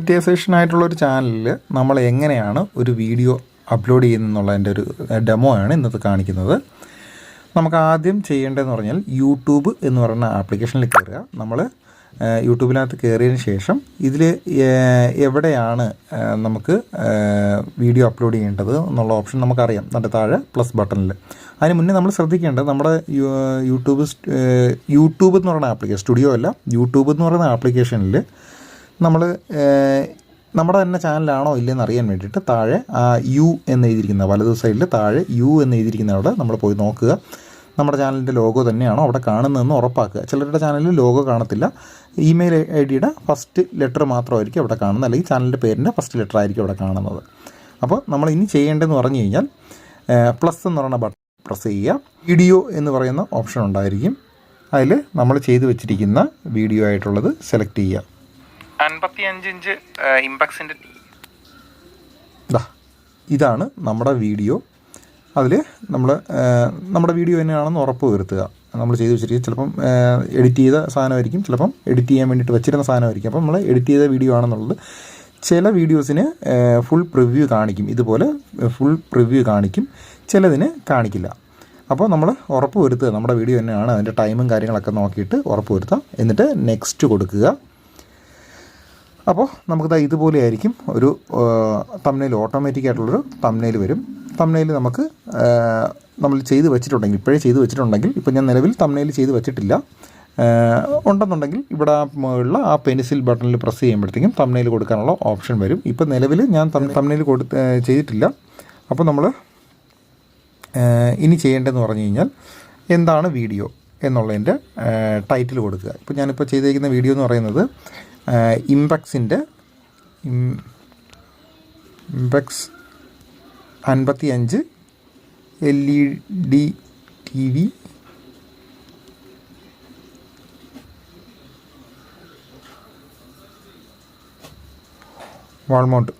Monetisation ആയിട്ടുള്ള ഒരു ചാനലിൽ നമ്മൾ എങ്ങനെയാണ് ഒരു വീഡിയോ അപ്ലോഡ് ചെയ്യുന്നതിന്റെ ഒരു ഡെമോ ആണ് ഇന്നത്തെ കാണിക്കുന്നത്. നമുക്ക് ആദ്യം ചെയ്യേണ്ടതെന്ന് പറഞ്ഞാൽ യൂട്യൂബ് എന്ന് പറയുന്ന ആപ്ലിക്കേഷനിൽ കയറുക. നമ്മൾ യൂട്യൂബിനകത്ത് കയറിയതിന് ശേഷം ഇതിൽ എവിടെയാണ് നമുക്ക് വീഡിയോ അപ്ലോഡ് ചെയ്യേണ്ടത് എന്നുള്ള ഓപ്ഷൻ നമുക്കറിയാം. നമ്മുടെ താഴെ പ്ലസ് ബട്ടണിൽ അതിന് മുന്നേ നമ്മൾ ശ്രദ്ധിക്കേണ്ടത് നമ്മുടെ യൂട്യൂബ് യൂട്യൂബ് എന്ന് പറയുന്ന ആപ്ലിക്കേഷൻ സ്റ്റുഡിയോ അല്ല. യൂട്യൂബ് എന്ന് പറയുന്ന ആപ്ലിക്കേഷനിൽ നമ്മൾ നമ്മുടെ തന്നെ ചാനലാണോ ഇല്ലെന്ന് അറിയാൻ വേണ്ടിയിട്ട് താഴെ യു എന്ന് എഴുതിയിരിക്കുന്ന വലതു സൈഡിൽ താഴെ യു എന്ന് എഴുതിയിരിക്കുന്ന അവിടെ നമ്മൾ പോയി നോക്കുക. നമ്മുടെ ചാനലിന്റെ ലോഗോ തന്നെയാണോ അവിടെ കാണുന്നതെന്ന് ഉറപ്പാക്കുക. ചിലരുടെ ചാനലിൽ ലോഗോ കാണത്തില്ല. ഇമെയിൽ ഐ ഡിയുടെ ഫസ്റ്റ് ലെറ്റർ മാത്രമായിരിക്കും അവിടെ കാണുന്നത്. അല്ലെങ്കിൽ ചാനലിന്റെ പേരിന്റെ ഫസ്റ്റ് ലെറ്റർ ആയിരിക്കും അവിടെ കാണുന്നത്. അപ്പോൾ നമ്മൾ ഇനി ചെയ്യേണ്ടതെന്ന് പറഞ്ഞു കഴിഞ്ഞാൽ പ്ലസ് എന്ന് പറയുന്ന ബട്ടൺ പ്രസ് ചെയ്യുക. വീഡിയോ എന്ന് പറയുന്ന ഓപ്ഷൻ ഉണ്ടായിരിക്കും. അതിൽ നമ്മൾ ചെയ്തു വെച്ചിരിക്കുന്ന വീഡിയോ ആയിട്ടുള്ളത് സെലക്ട് ചെയ്യുക. അൻപത്തി അഞ്ച് ഇഞ്ച് ഇതാണ് നമ്മുടെ വീഡിയോ. അതിൽ നമ്മൾ നമ്മുടെ വീഡിയോ തന്നെയാണെന്ന് ഉറപ്പ് വരുത്തുക. നമ്മൾ ചെയ്ത് വെച്ചിരിക്കുക ചിലപ്പം എഡിറ്റ് ചെയ്ത സാധനമായിരിക്കും ചിലപ്പം എഡിറ്റ് ചെയ്യാൻ വേണ്ടിയിട്ട് വെച്ചിരുന്ന സാധനമായിരിക്കും. അപ്പം നമ്മൾ എഡിറ്റ് ചെയ്ത വീഡിയോ ആണെന്നുള്ളത് ചില വീഡിയോസിന് ഫുൾ പ്രിവ്യൂ കാണിക്കും. ഇതുപോലെ ഫുൾ പ്രിവ്യൂ കാണിക്കും. ചിലതിന് കാണിക്കില്ല. അപ്പോൾ നമ്മൾ ഉറപ്പ് വരുത്തുക. നമ്മുടെ വീഡിയോ തന്നെയാണ്. അതിന്റെ ടൈമും കാര്യങ്ങളൊക്കെ നോക്കിയിട്ട് ഉറപ്പ് വരുത്താം. എന്നിട്ട് നെക്സ്റ്റ് കൊടുക്കുക. അപ്പോൾ നമുക്കിത് ഇതുപോലെ ആയിരിക്കും. ഒരു തമ്നയിൽ ഓട്ടോമാറ്റിക് ആയിട്ടുള്ളൊരു തമ്നയിൽ വരും. തമ്നയിൽ നമുക്ക് നമ്മൾ ചെയ്ത് വെച്ചിട്ടുണ്ടെങ്കിൽ ഇപ്പോഴേ ചെയ്ത് വെച്ചിട്ടുണ്ടെങ്കിൽ ഇപ്പോൾ ഞാൻ നിലവിൽ തമ്നയിൽ ചെയ്ത് വെച്ചിട്ടില്ല. ഉണ്ടെന്നുണ്ടെങ്കിൽ ഇവിടെ ഉള്ള മുകളിലുള്ള ആ പെൻസിൽ ബട്ടണിൽ പ്രസ് ചെയ്യുമ്പോഴത്തേക്കും തമ്നയിൽ കൊടുക്കാനുള്ള ഓപ്ഷൻ വരും. ഇപ്പോൾ നിലവിൽ ഞാൻ തമ്നയിൽ കൊടു ചെയ്തിട്ടില്ല. അപ്പോൾ നമ്മൾ ഇനി ചെയ്യേണ്ടതെന്ന് പറഞ്ഞു കഴിഞ്ഞാൽ എന്താണ് വീഡിയോ എന്നുള്ളതിന്റെ ടൈറ്റിൽ കൊടുക്കുക. ഇപ്പോൾ ഞാനിപ്പോൾ ചെയ്തേക്കുന്ന വീഡിയോ എന്ന് പറയുന്നത് ഇമ്പക്സിന്റെ ഇമ്പക്സ് അൻപത്തി അഞ്ച് L E D T V. Wall mount.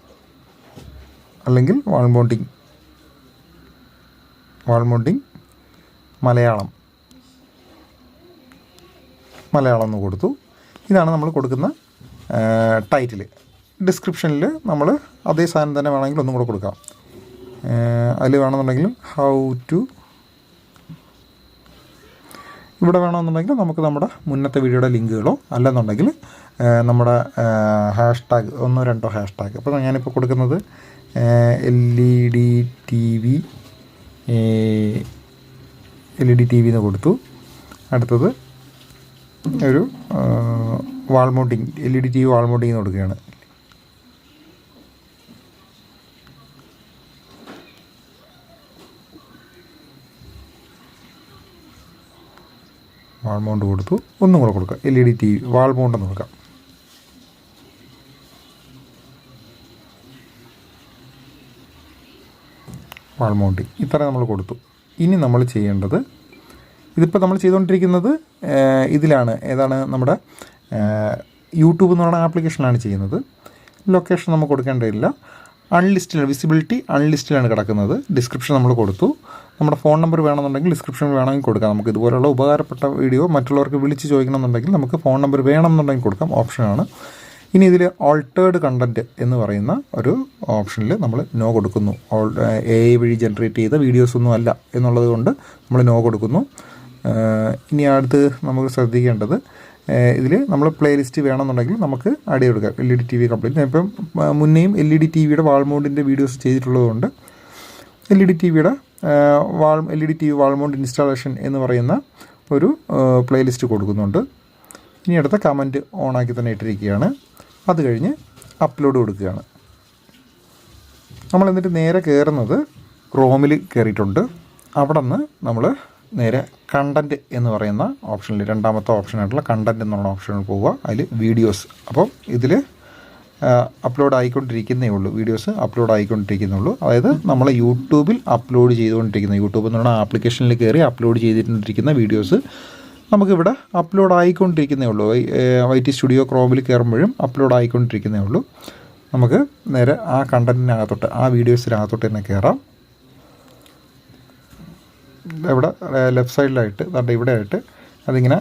അല്ലെങ്കിൽ വാൾമൗണ്ടിങ്. വാൾമൗണ്ടിങ് മലയാളം. മലയാളം എന്ന് കൊടുത്തു. ഇതാണ് നമ്മൾ കൊടുക്കുന്ന ടൈറ്റിൽ ഡിസ്ക്രിപ്ഷനിൽ നമ്മൾ അതേ സാധനം തന്നെ വേണമെങ്കിൽ ഒന്നും കൂടെ കൊടുക്കാം. അതിൽ വേണമെന്നുണ്ടെങ്കിലും ഹൗ ടു ഇവിടെ വേണമെന്നുണ്ടെങ്കിൽ നമുക്ക് നമ്മുടെ മുന്നത്തെ വീഡിയോയുടെ ലിങ്കുകളോ അല്ലെന്നുണ്ടെങ്കിൽ നമ്മുടെ ഹാഷ് ടാഗ് ഒന്നോ രണ്ടോ ഹാഷ് ടാഗ് അപ്പോൾ ഞാനിപ്പോൾ കൊടുക്കുന്നത് L E D T V L E D T V എന്ന് കൊടുത്തു. അടുത്തത് ഒരു wall mounting L E D T V wall mounting കൊടുക്കുകയാണ് വാൾ മൗണ്ട് കൊടുത്തു. ഒന്നും കൂടെ കൊടുക്കുക L E D T V wall mount എന്ന് കൊടുക്കാം. വാൾ മൗണ്ടിങ് ഇത്ര നമ്മൾ കൊടുത്തു. ഇനി നമ്മൾ ചെയ്യേണ്ടത് ഇതിപ്പോൾ നമ്മൾ ചെയ്തുകൊണ്ടിരിക്കുന്നത് ഇതിലാണ്. ഏതാണ് നമ്മുടെ യൂട്യൂബ് എന്ന് പറയുന്ന ആപ്ലിക്കേഷനാണ് ചെയ്യുന്നത്. ലൊക്കേഷൻ നമുക്ക് കൊടുക്കേണ്ടതില്ല. അൺലിസ്റ്റിലാണ് വിസിബിലിറ്റി അൺലിസ്റ്റിലാണ് കിടക്കുന്നത്. ഡിസ്ക്രിപ്ഷൻ നമ്മൾ കൊടുത്തു. നമ്മുടെ ഫോൺ നമ്പർ വേണമെന്നുണ്ടെങ്കിൽ ഡിസ്ക്രിപ്ഷൻ വേണമെങ്കിൽ കൊടുക്കാം. നമുക്ക് ഇതുപോലെയുള്ള ഉപകാരപ്പെട്ട വീഡിയോ മറ്റുള്ളവർക്ക് വിളിച്ച് ചോദിക്കണമെന്നുണ്ടെങ്കിൽ നമുക്ക് ഫോൺ നമ്പർ വേണമെന്നുണ്ടെങ്കിൽ കൊടുക്കാം. ഓപ്ഷനാണ് ഇനി ഇതിൽ ഓൾട്ടേഡ് കണ്ടന്റ് എന്ന് പറയുന്ന ഒരു ഓപ്ഷനിൽ നമ്മൾ നോ കൊടുക്കുന്നു. എ ഐ വഴി ജനറേറ്റ് ചെയ്ത വീഡിയോസ് ഒന്നും അല്ല എന്നുള്ളത് കൊണ്ട് നമ്മൾ നോ കൊടുക്കുന്നു. ഇനി അടുത്ത് നമുക്ക് ശ്രദ്ധിക്കേണ്ടത് ഇതിൽ നമ്മൾ പ്ലേലിസ്റ്റ് വേണമെന്നുണ്ടെങ്കിൽ നമുക്ക് ആഡ് ചെയ്ത് കൊടുക്കാം L E D T V complete ഇപ്പം മുന്നേയും എൽ ഇ ഡി ടി വിയുടെ വാൾമൗണ്ടിന്റെ വീഡിയോസ് ചെയ്തിട്ടുള്ളതുകൊണ്ട് എൽ ഇ ഡി ടി വിയുടെ wall L E D T V wall mount installation എന്ന് പറയുന്ന ഒരു പ്ലേലിസ്റ്റ് കൊടുക്കുന്നുണ്ട്. ഇനി അടുത്ത കമന്റ് ഓണാക്കി തന്നെ ഇട്ടിരിക്കുകയാണ്. അത് കഴിഞ്ഞ് അപ്ലോഡ് കൊടുക്കുകയാണ്. നമ്മൾ എന്നിട്ട് നേരെ കയറുന്നത് ക്രോമിൽ കയറിയിട്ടുണ്ട് അവിടെ നിന്ന് നമ്മൾ നേരെ കണ്ടന്റ് എന്ന് പറയുന്ന ഓപ്ഷനിൽ രണ്ടാമത്തെ ഓപ്ഷനായിട്ടുള്ള കണ്ടന്റ് എന്നുള്ള ഓപ്ഷനിൽ പോവുക. അതിൽ വീഡിയോസ് അപ്പോൾ ഇതിൽ അപ്ലോഡ് ആയിക്കൊണ്ടിരിക്കുന്നേ ഉള്ളൂ. വീഡിയോസ് അപ്ലോഡ് ആയിക്കൊണ്ടിരിക്കുന്നേ ഉള്ളൂ. അതായത് നമ്മൾ യൂട്യൂബിൽ അപ്ലോഡ് ചെയ്തുകൊണ്ടിരിക്കുന്ന യൂട്യൂബ് എന്നുള്ള ആപ്ലിക്കേഷനിൽ കയറി അപ്ലോഡ് ചെയ്തിട്ടിരിക്കുന്ന വീഡിയോസ് നമുക്കിവിടെ അപ്ലോഡ് ആയിക്കൊണ്ടിരിക്കുന്നേ ഉള്ളൂ. വൈ ടി സ്റ്റുഡിയോ ക്രോമിൽ കയറുമ്പോഴും അപ്ലോഡ് ആയിക്കൊണ്ടിരിക്കുന്നേ ഉള്ളൂ. നമുക്ക് നേരെ ആ കണ്ടന്റിനകത്തോട്ട് ആ വീഡിയോസിനകത്തോട്ട് തന്നെ കയറാം ഇവിടെ ലെഫ്റ്റ് സൈഡിലായിട്ട് അതുകൊണ്ട് ഇവിടെ ആയിട്ട് അതിങ്ങനെ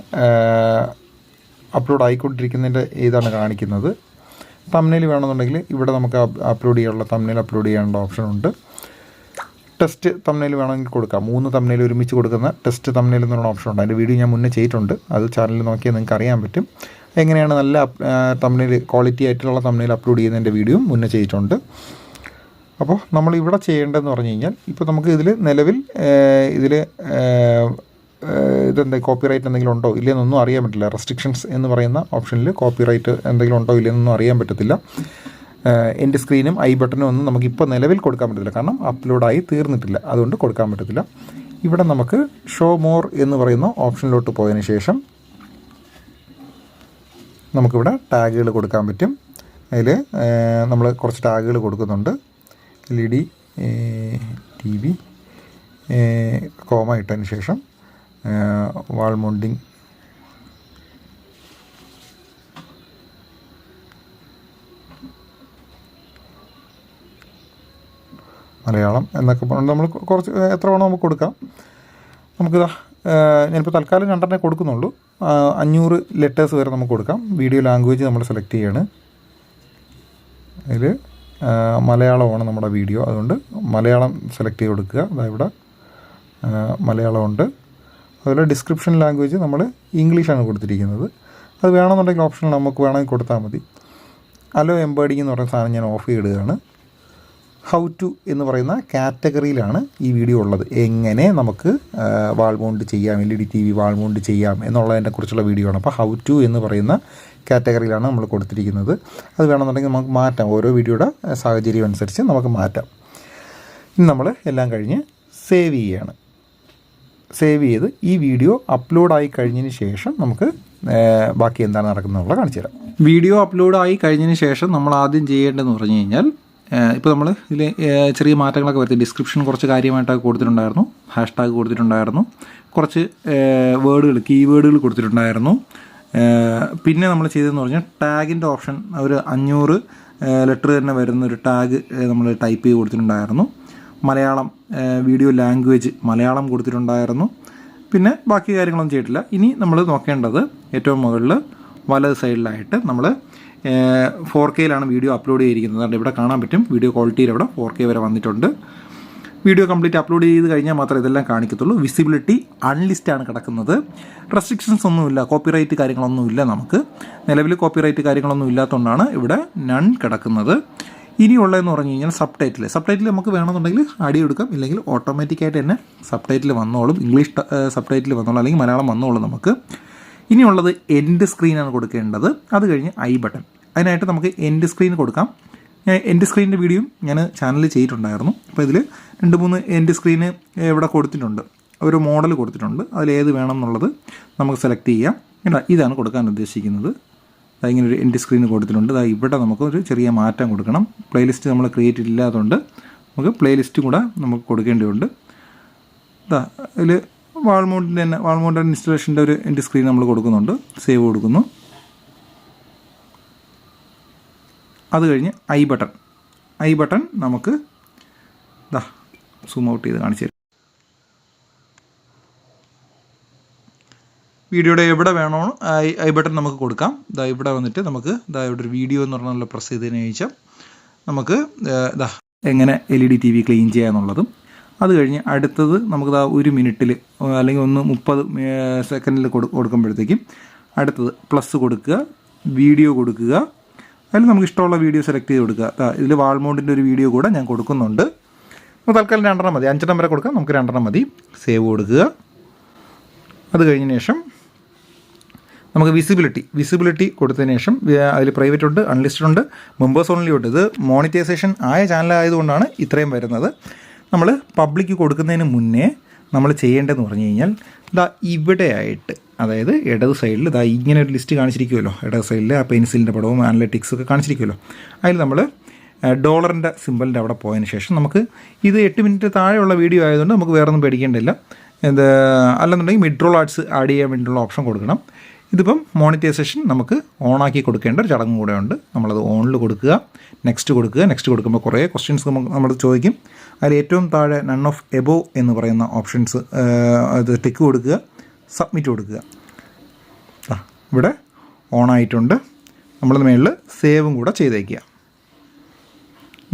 അപ്ലോഡ് ആയിക്കൊണ്ടിരിക്കുന്നതിന്റെ ഇതാണ് കാണിക്കുന്നത്. തമ്മിൽ വേണമെന്നുണ്ടെങ്കിൽ ഇവിടെ നമുക്ക് അപ്ലോഡ് ചെയ്യാനുള്ള തമ്മിൽ അപ്ലോഡ് ചെയ്യാനുള്ള ഓപ്ഷൻ ഉണ്ട്. ടെസ്റ്റ് തമ്മിൽ വേണമെങ്കിൽ കൊടുക്കാം. മൂന്ന് തമ്മിൽ ഒരുമിച്ച് കൊടുക്കുന്ന ടെസ്റ്റ് തമ്മിൽ എന്നുള്ള ഓപ്ഷൻ ഉണ്ട്. അതിന്റെ വീഡിയോ ഞാൻ മുന്നേ ചെയ്തിട്ടുണ്ട്. അത് ചാനലിൽ നോക്കിയാൽ നിങ്ങൾക്ക് അറിയാൻ പറ്റും. എങ്ങനെയാണ് നല്ല തമ്മിൽ ക്വാളിറ്റി ആയിട്ടുള്ള തമ്മിൽ അപ്ലോഡ് ചെയ്യുന്നതിന്റെ വീഡിയോ മുന്നേ ചെയ്തിട്ടുണ്ട്. അപ്പോൾ നമ്മൾ ഇവിടെ ചെയ്യേണ്ടതെന്ന് പറഞ്ഞു കഴിഞ്ഞാൽ ഇപ്പോൾ നമുക്ക് ഇതിൽ നിലവിൽ ഇതിൽ ഇതെന്താ കോപ്പിറൈറ്റ് എന്തെങ്കിലും ഉണ്ടോ ഇല്ലയെന്നൊന്നും അറിയാൻ പറ്റില്ല. റെസ്ട്രിക്ഷൻസ് എന്ന് പറയുന്ന ഓപ്ഷനിൽ കോപ്പിറൈറ്റ് എന്തെങ്കിലും ഉണ്ടോ ഇല്ലയെന്നൊന്നും അറിയാൻ പറ്റത്തില്ല. എന്റെ സ്ക്രീനും ഐ ബട്ടനും ഒന്നും നമുക്ക് ഇപ്പോൾ നിലവിൽ കൊടുക്കാൻ പറ്റത്തില്ല. കാരണം അപ്ലോഡായി തീർന്നിട്ടില്ല. അതുകൊണ്ട് കൊടുക്കാൻ പറ്റത്തില്ല. ഇവിടെ നമുക്ക് ഷോ മോർ എന്ന് പറയുന്ന ഓപ്ഷനിലോട്ട് പോയതിന് ശേഷം നമുക്കിവിടെ ടാഗുകൾ കൊടുക്കാൻ പറ്റും. അതിൽ നമ്മൾ കുറച്ച് ടാഗുകൾ കൊടുക്കുന്നുണ്ട്. L E D T V comma ഇട്ടതിന് ശേഷം വാൾ മൗണ്ടിങ്. മലയാളം എന്നൊക്കെ പറഞ്ഞ് നമ്മൾ കുറച്ച് എത്ര വേണോ നമുക്ക് കൊടുക്കാം. നമുക്ക് ഞാനിപ്പോൾ തൽക്കാലം രണ്ടെണ്ണേ കൊടുക്കുന്നുള്ളൂ. അഞ്ഞൂറ് ലെറ്റേഴ്സ് വരെ നമുക്ക് കൊടുക്കാം. വീഡിയോ ലാംഗ്വേജ് നമ്മൾ സെലക്ട് ചെയ്യാണ്. അതിൽ മലയാളമാണ് നമ്മുടെ വീഡിയോ. അതുകൊണ്ട് മലയാളം സെലക്ട് ചെയ്ത് കൊടുക്കുക അതാ ഇവിടെ മലയാളമുണ്ട്. അതുപോലെ ഡിസ്ക്രിപ്ഷൻ ലാംഗ്വേജ് നമ്മൾ ഇംഗ്ലീഷാണ് കൊടുത്തിരിക്കുന്നത്. അത് വേണമെന്നുണ്ടെങ്കിൽ ഓപ്ഷൻ നമുക്ക് വേണമെങ്കിൽ കൊടുത്താൽ മതി. അലോ എംബേഡിങ് എന്ന് പറയുന്ന സാധനം ഞാൻ ഓഫ് ചെയ്തിടുകയാണ്. ഹൗ ടു എന്ന് പറയുന്ന കാറ്റഗറിയിലാണ് ഈ വീഡിയോ ഉള്ളത്. എങ്ങനെ നമുക്ക് വാൾ മൗണ്ട് ചെയ്യാം L E D T V wall mount ചെയ്യാം എന്നുള്ളതിനെ കുറിച്ചുള്ള വീഡിയോ ആണ്. അപ്പോൾ ഹൗ ടു എന്ന് പറയുന്ന കാറ്റഗറിയിലാണ് നമ്മൾ കൊടുത്തിരിക്കുന്നത്. അത് വേണമെന്നുണ്ടെങ്കിൽ നമുക്ക് മാറ്റാം. ഓരോ വീഡിയോയുടെ സാഹചര്യം അനുസരിച്ച് നമുക്ക് മാറ്റാം. ഇനി നമ്മൾ എല്ലാം കഴിഞ്ഞ് സേവ് ചെയ്യുകയാണ് സേവ് ചെയ്ത് ഈ വീഡിയോ അപ്ലോഡായി കഴിഞ്ഞതിന് ശേഷം നമുക്ക് ബാക്കി എന്താണ് നടക്കുന്നതെന്നുള്ള കാണിച്ചു തരാം. വീഡിയോ അപ്ലോഡായി കഴിഞ്ഞതിന് ശേഷം നമ്മൾ ആദ്യം ചെയ്യേണ്ടതെന്ന് പറഞ്ഞു കഴിഞ്ഞാൽ ഇപ്പോൾ നമ്മൾ ഇതിൽ ചെറിയ മാറ്റങ്ങളൊക്കെ വരുത്തി. ഡിസ്ക്രിപ്ഷൻ കുറച്ച് കാര്യമായിട്ടൊക്കെ കൊടുത്തിട്ടുണ്ടായിരുന്നു. ഹാഷ് ടാഗ് കൊടുത്തിട്ടുണ്ടായിരുന്നു. കുറച്ച് വേർഡുകൾ കീവേഡുകൾ കൊടുത്തിട്ടുണ്ടായിരുന്നു. പിന്നെ നമ്മൾ ചെയ്തതെന്ന് പറഞ്ഞാൽ ടാഗിന്റെ ഓപ്ഷൻ ഒരു അഞ്ഞൂറ് ലെറ്റർ തന്നെ വരുന്ന ഒരു ടാഗ് നമ്മൾ ടൈപ്പ് ചെയ്ത് കൊടുത്തിട്ടുണ്ടായിരുന്നു. മലയാളം വീഡിയോ ലാംഗ്വേജ് മലയാളം കൊടുത്തിട്ടുണ്ടായിരുന്നു. പിന്നെ ബാക്കി കാര്യങ്ങളൊന്നും ചെയ്തിട്ടില്ല. ഇനി നമ്മൾ നോക്കേണ്ടത് ഏറ്റവും മുകളിൽ വലത് സൈഡിലായിട്ട് നമ്മൾ ഫോർ കെയിലാണ് വീഡിയോ അപ്ലോഡ് ചെയ്തിരിക്കുന്നത്. അതുകൊണ്ട് ഇവിടെ കാണാൻ പറ്റും. വീഡിയോ ക്വാളിറ്റിയിൽ അവിടെ ഫോർ കെ വരെ വന്നിട്ടുണ്ട്. വീഡിയോ കംപ്ലീറ്റ് അപ്ലോഡ് ചെയ്ത് കഴിഞ്ഞാൽ മാത്രമേ ഇതെല്ലാം കാണിക്കത്തുള്ളൂ. വിസിബിലിറ്റി അൺലിസ്റ്റ് ആണ് കിടക്കുന്നത്. റെസ്ട്രിക്ഷൻസ് ഒന്നുമില്ല. കോപ്പിറൈറ്റ് കാര്യങ്ങളൊന്നുമില്ല നമുക്ക്. നിലവിൽ കോപ്പിറൈറ്റ് കാര്യങ്ങളൊന്നും ഇല്ലാത്തതുകൊണ്ടാണ് ഇവിടെ നൺ കിടക്കുന്നത്. ഇനിയുള്ളതെന്ന് പറഞ്ഞു കഴിഞ്ഞാൽ സബ് ടൈറ്റിൽ സബ് ടൈറ്റിൽ നമുക്ക് വേണമെന്നുണ്ടെങ്കിൽ അടി എടുക്കാം. ഇല്ലെങ്കിൽ ഓട്ടോമാറ്റിക്കായിട്ട് തന്നെ സബ് ടൈറ്റിൽ വന്നോളും. ഇംഗ്ലീഷ് സബ് ടൈറ്റിൽ വന്നോളും. അല്ലെങ്കിൽ മലയാളം വന്നോളും നമുക്ക്. ഇനിയുള്ളത് എൻഡ് സ്ക്രീനാണ് കൊടുക്കേണ്ടത്. അത് കഴിഞ്ഞ് ഐ ബട്ടൺ അതിനായിട്ട് നമുക്ക് എൻഡ് സ്ക്രീൻ കൊടുക്കാം. ഞാൻ എൻഡ് സ്ക്രീനിന്റെ വീഡിയോ ഞാൻ ചാനലിൽ ചെയ്തിട്ടുണ്ടായിരുന്നു. അപ്പോൾ ഇതിൽ രണ്ട് മൂന്ന് എൻഡ് സ്ക്രീന് ഇവിടെ കൊടുത്തിട്ടുണ്ട്. ഒരു മോഡൽ കൊടുത്തിട്ടുണ്ട്. അതിലേത് വേണം എന്നുള്ളത് നമുക്ക് സെലക്ട് ചെയ്യാം. കേട്ടോ ഇതാണ് കൊടുക്കാൻ ഉദ്ദേശിക്കുന്നത്. ഇങ്ങനെ ഒരു എൻഡ് സ്ക്രീൻ കൊടുത്തിട്ടുണ്ട്. അതായത് ഇവിടെ നമുക്ക് ഒരു ചെറിയ മാറ്റം കൊടുക്കണം. പ്ലേലിസ്റ്റ് നമ്മൾ ക്രിയേറ്റ് ഇല്ലാത്തതുകൊണ്ട് നമുക്ക് പ്ലേലിസ്റ്റ് കൂടെ നമുക്ക് കൊടുക്കേണ്ടതുണ്ട്. ഇതാ ഇതിൽ വാൾമൗണ്ടിന്റെ തന്നെ വാൾമൗണ്ട് ഇൻസ്റ്റലേഷന്റെ ഒരു എന്റെ സ്ക്രീൻ നമ്മൾ കൊടുക്കുന്നുണ്ട്. സേവ് കൊടുക്കുന്നു. അത് കഴിഞ്ഞ് ഐ ബട്ടൺ. ഐ ബട്ടൺ നമുക്ക് ദാ സൂം ഔട്ട് ചെയ്ത് കാണിച്ചു തരും. വീഡിയോയുടെ എവിടെ വേണോ ഐ ബട്ടൺ നമുക്ക് കൊടുക്കാം. ദാ ഇവിടെ വന്നിട്ട് നമുക്ക് ദാ ഇവിടെ ഒരു വീഡിയോ എന്ന് പറഞ്ഞാൽ പ്രസ് ചെയ്തതിന് ശേഷം നമുക്ക് ദാ എങ്ങനെ L E D T V clean ചെയ്യാന്നുള്ളതും അത് കഴിഞ്ഞ് അടുത്തത് നമുക്ക് ആ ഒരു മിനിറ്റിൽ അല്ലെങ്കിൽ ഒന്ന് മുപ്പത് സെക്കൻഡിൽ കൊടു കൊടുക്കുമ്പോഴത്തേക്കും അടുത്തത് പ്ലസ് കൊടുക്കുക വീഡിയോ കൊടുക്കുക അതിൽ നമുക്ക് ഇഷ്ടമുള്ള വീഡിയോ സെലക്ട് ചെയ്ത് കൊടുക്കുക. ഇതിൽ വാൾമൗണ്ടിന്റെ ഒരു വീഡിയോ കൂടെ ഞാൻ കൊടുക്കുന്നുണ്ട്. അപ്പോൾ തൽക്കാലം രണ്ടെണ്ണം മതി. അഞ്ചെണ്ണം വരെ കൊടുക്കാം. നമുക്ക് രണ്ടെണ്ണം മതി. സേവ് കൊടുക്കുക. അത് കഴിഞ്ഞ ശേഷം നമുക്ക് വിസിബിലിറ്റി വിസിബിലിറ്റി കൊടുത്തതിന് ശേഷം അതിൽ പ്രൈവറ്റ് ഉണ്ട് അൺലിസ്റ്റഡ് ഉണ്ട് മെമ്പേഴ്സ് ഓൺലി ഉണ്ട്. ഇത് മോണിറ്റൈസേഷൻ ആയ ചാനലായതുകൊണ്ടാണ് ഇത്രയും വരുന്നത്. നമ്മൾ പബ്ലിക്ക് കൊടുക്കുന്നതിന് മുന്നേ നമ്മൾ ചെയ്യേണ്ടതെന്ന് പറഞ്ഞു കഴിഞ്ഞാൽ ഇതാ ഇവിടെയായിട്ട് അതായത് ഇടത് സൈഡിൽ ഇതാ ഇങ്ങനെ ഒരു ലിസ്റ്റ് കാണിച്ചിരിക്കുമല്ലോ ഇടത് സൈഡിൽ ആ പെൻസിലിന്റെ പടവും അനലറ്റിക്സും ഒക്കെ കാണിച്ചിരിക്കുമല്ലോ അതിൽ നമ്മൾ ഡോളറിന്റെ സിമ്പലിന്റെ അവിടെ പോയതിന് ശേഷം നമുക്ക് ഇത് എട്ട് മിനിറ്റ് താഴെയുള്ള വീഡിയോ ആയതുകൊണ്ട് നമുക്ക് വേറെ ഒന്നും പേടിക്കേണ്ടില്ല ഇത് അല്ലെന്നുണ്ടെങ്കിൽ മിഡ്രോൾ ആർട്സ് ആഡ് ചെയ്യാൻ വേണ്ടിയുള്ള ഓപ്ഷൻ കൊടുക്കണം. ഇതിപ്പം മോണിറ്റൈസേഷൻ നമുക്ക് ഓണാക്കി കൊടുക്കേണ്ട ഒരു ചടങ്ങ് കൂടെ ഉണ്ട് നമ്മളത് ഓണിൽ കൊടുക്കുക നെക്സ്റ്റ് കൊടുക്കുക നെക്സ്റ്റ് കൊടുക്കുമ്പോൾ കുറേ ക്വസ്റ്റ്യൻസ് നമ്മൾ ചോദിക്കും. അതിൽ ഏറ്റവും താഴെ നൺ ഓഫ് എബോ എന്ന് പറയുന്ന ഓപ്ഷൻസ് അത് ടിക്ക് കൊടുക്കുക സബ്മിറ്റ് കൊടുക്കുക. ഇവിടെ ഓണായിട്ടുണ്ട് നമ്മൾ മേളിൽ സേവും കൂടെ ചെയ്തേക്കുക.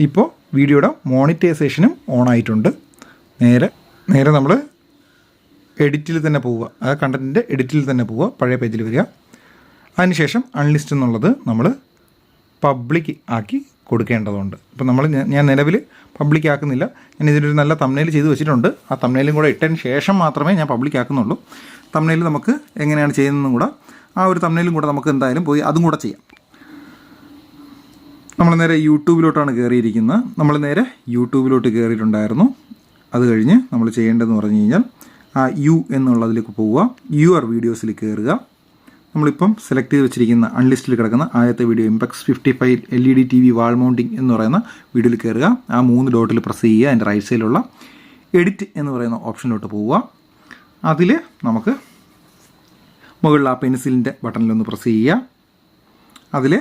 ഇപ്പോൾ വീഡിയോയുടെ മോണിറ്റൈസേഷനും ഓൺ ആയിട്ടുണ്ട്. നേരെ നേരെ നമ്മൾ എഡിറ്റിൽ തന്നെ പോവുക. ആ കണ്ടന്റിന്റെ എഡിറ്റിൽ തന്നെ പോവുക. പഴയ പേജിൽ വരിക. അതിനുശേഷം അൺലിസ്റ്റ് എന്നുള്ളത് നമ്മൾ പബ്ലിക് ആക്കി കൊടുക്കേണ്ടതുണ്ട്. ഇപ്പം നമ്മൾ ഞാൻ- നിലവിൽ പബ്ലിക് ആക്കുന്നില്ല. ഞാൻ ഇതിനൊരു നല്ല തമ്നയിൽ ചെയ്ത് വെച്ചിട്ടുണ്ട്. ആ തമ്നയിലും കൂടെ ഇട്ടതിന് ശേഷം മാത്രമേ ഞാൻ പബ്ലിക് ആക്കുന്നുള്ളൂ. തമ്നയിൽ നമുക്ക് എങ്ങനെയാണ് ചെയ്യുന്നതെന്നും കൂടെ ആ ഒരു തമ്നയിലും കൂടെ നമുക്ക് എന്തായാലും പോയി അതും കൂടെ ചെയ്യാം. നമ്മൾ നേരെ യൂട്യൂബിലോട്ടാണ് കയറിയിരിക്കുന്നത്. നമ്മൾ നേരെ യൂട്യൂബിലോട്ട് കയറിയിട്ടുണ്ടായിരുന്നു. അത് കഴിഞ്ഞ് നമ്മൾ ചെയ്യേണ്ടതെന്ന് പറഞ്ഞു കഴിഞ്ഞാൽ ആ യു എന്നുള്ളതിലേക്ക് പോവുക. യു ആർ വീഡിയോസിൽ കയറുക. നമ്മളിപ്പം സെലക്ട് ചെയ്ത് വെച്ചിരിക്കുന്ന അൺലിസ്റ്റിൽ കിടക്കുന്ന ആദ്യത്തെ video Impex fifty five L E D T V wall mounting എന്ന് പറയുന്ന വീഡിയോയിൽ കയറുക ആ മൂന്ന് ഡോട്ടിൽ പ്രസ് ചെയ്യുക. അതിന്റെ റൈറ്റ് സൈഡിലുള്ള എഡിറ്റ് എന്ന് പറയുന്ന ഓപ്ഷനിലോട്ട് പോവുക. അതിൽ നമുക്ക് മുകളിൽ ആ പെൻസിലിന്റെ ബട്ടണിലൊന്ന് പ്രസ് ചെയ്യുക. അതിൽ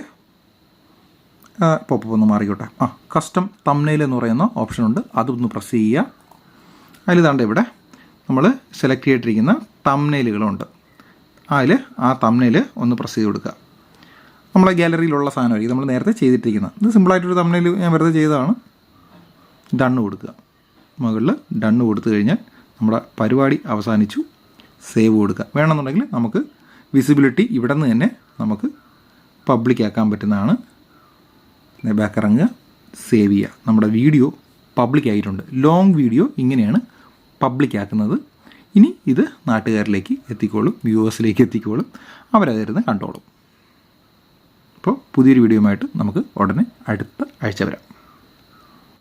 പോപ്പ് ഒന്ന് മാറിക്കോട്ടെ. ആ കസ്റ്റം തമ്നെയിൽ എന്ന് പറയുന്ന ഓപ്ഷനുണ്ട് അതൊന്ന് പ്രസ് ചെയ്യുക. അതിൽ ഇതാണ്ട് ഇവിടെ നമ്മൾ സെലക്ട് ചെയ്തിട്ടിരിക്കുന്ന തമ്നെയിലുകളുണ്ട് അതിൽ ആ തമ്മിൽ ഒന്ന് പ്രസ് ചെയ്ത് കൊടുക്കുക. നമ്മളെ ഗാലറിയിലുള്ള സാധനമായിരിക്കും നമ്മൾ നേരത്തെ ചെയ്തിട്ടിരിക്കുന്നത്. ഇത് സിമ്പിളായിട്ടൊരു തമ്മിൽ ഞാൻ വെറുതെ ചെയ്തതാണ്. ഡണ്ണ് കൊടുക്കുക. മുകളിൽ ഡണ്ണ് കൊടുത്തു കഴിഞ്ഞാൽ നമ്മുടെ പരിപാടി അവസാനിച്ചു. സേവ് കൊടുക്കുക. വേണമെന്നുണ്ടെങ്കിൽ നമുക്ക് വിസിബിലിറ്റി ഇവിടെ നിന്ന് തന്നെ നമുക്ക് പബ്ലിക് ആക്കാൻ പറ്റുന്നതാണ്. ബാക്ക് ഇറങ്ങുക. സേവ് ചെയ്യുക. നമ്മുടെ വീഡിയോ പബ്ലിക് ആയിട്ടുണ്ട്. ലോങ് വീഡിയോ ഇങ്ങനെയാണ് പബ്ലിക് ആക്കുന്നത്. ഇനി ഇത് നാട്ടുകാരിലേക്ക് എത്തിക്കോളും വ്യൂവേഴ്സിലേക്ക് എത്തിക്കോളും അവരതിരുന്ന് കണ്ടോളും. അപ്പോൾ പുതിയൊരു വീഡിയോയുമായിട്ട് നമുക്ക് ഉടനെ അടുത്ത ആഴ്ച വരാം.